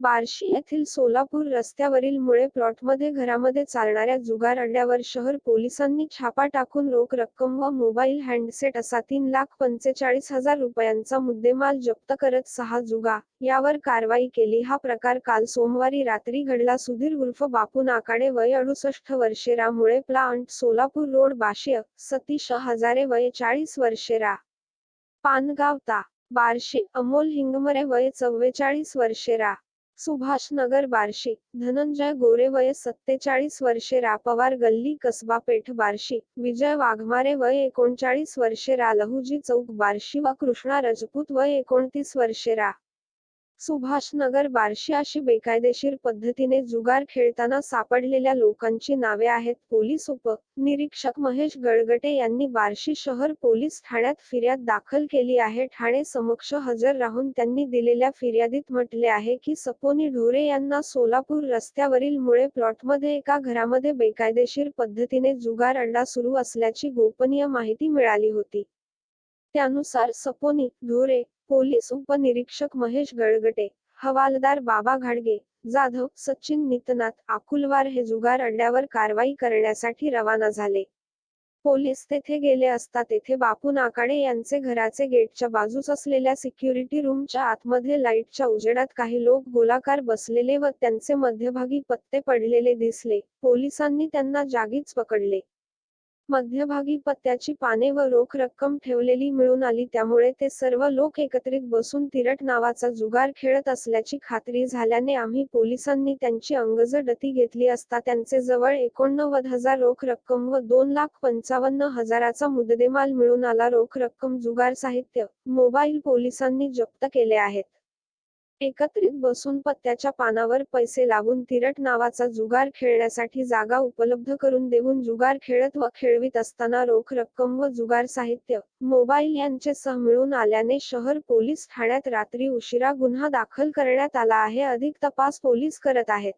बार्शी येथील सोलापूर रस्त्यावरील मुळे प्लॉटमध्ये घरामध्ये चालणाऱ्या जुगार अड्ड्यावर शहर पोलिसांनी छापा टाकून रोख रक्कम व मोबाईल हँडसेट असा तीन लाख पंचेचाळीस हजार रुपयांचा मुद्देमाल जप्त करत सहा जुगा यावर कारवाई केली. हा प्रकार काल सोमवारी रात्री घडला. सुधीर उर्फ बापू नाकाडे वय अडुसष्ट वर्षेरा मुळे प्लांट सोलापूर रोड बाशिय सतीश हजारे वय चाळीस वर्षे रा. पानगावता बार्शी अमोल हिंगमरे वय चव्वेचाळीस वर्षे रा. सुभाष नगर बार्शी धनंजय गोरे वय सत्तेचाळीस वर्षे रा पवार गल्ली कसबा पेठ बार्शी विजय वाघमारे वय एकोणचाळीस वर्षे रा लहुजी चौक बार्शी व कृष्णा रजपूत वय एकोणतीस वर्षे रा. सुभाषनगर बार्शी अशी बेकायदेशीर पद्धतीने जुगार खेळताना सापडलेल्या लोकांची नावे आहेत पोलीस उप निरीक्षक महेश गळगटे यांनी बार्शी शहर पोलीस ठाण्यात फिर्याद दाखल केली आहे. ठाणे समक्ष हजर राहून त्यांनी दिलेल्या फिर्यादीत म्हटले आहे की सपोनी ढोरे यांना सोलापूर रस्त्यावरील मुळे प्लॉटमध्ये एका घरामध्ये बेकायदेशीर पद्धतीने जुगार अड्डा सुरू असल्याची गोपनीय माहिती मिळाली होती. त्यानुसार सपोनी ढोरे पोलीस उपनिरीक्षक महेश गळगटे हवालदार बाबा घाडगे जाधव सचिन नितनाथ अकुलवार हे जुगार अड्ड्यावर कारवाई करण्यासाठी रवाना झाले. पोलीस तेथे गेले असता तेथे बापू नाकाडे यांचे घराचे गेटच्या बाजूस असलेल्या सिक्युरिटी रूमच्या आतमध्ये लाईटच्या उजेडात काही लोक गोलाकार बसलेले व त्यांचे मध्यभागी पत्ते पडलेले दिसले. पोलिसांनी त्यांना जागीच पकडले. मध्यभागी पत्त्याची पाने व रोख रक्कम ठेवलेली मिळून आली त्यामुळे ते सर्व लोक एकत्रित बसून तिरट नावाचा जुगार खेळत असल्याची खात्री झाल्याने आम्ही पोलिसांनी त्यांची अंगजडती घेतली असता त्यांचे जवळ एकोणनव्वद हजार रोख रक्कम व दोन लाख पंचावन्न हजाराचा मुद्देमाल मिळून आला. रोख रक्कम जुगार साहित्य मोबाईल पोलिसांनी जप्त केले आहेत. एकत्रित बसून पत्त्याच्या पानावर पैसे लागून तिरट नावाचा जुगार खेळण्यासाठी जागा उपलब्ध करून देऊन जुगार खेळत व खेळवीत असताना रोख रक्कम व जुगार साहित्य मोबाईल यांचे सहमिळून आल्याने शहर पोलीस ठाण्यात रात्री उशिरा गुन्हा दाखल करण्यात आला आहे. अधिक तपास पोलीस करत आहेत.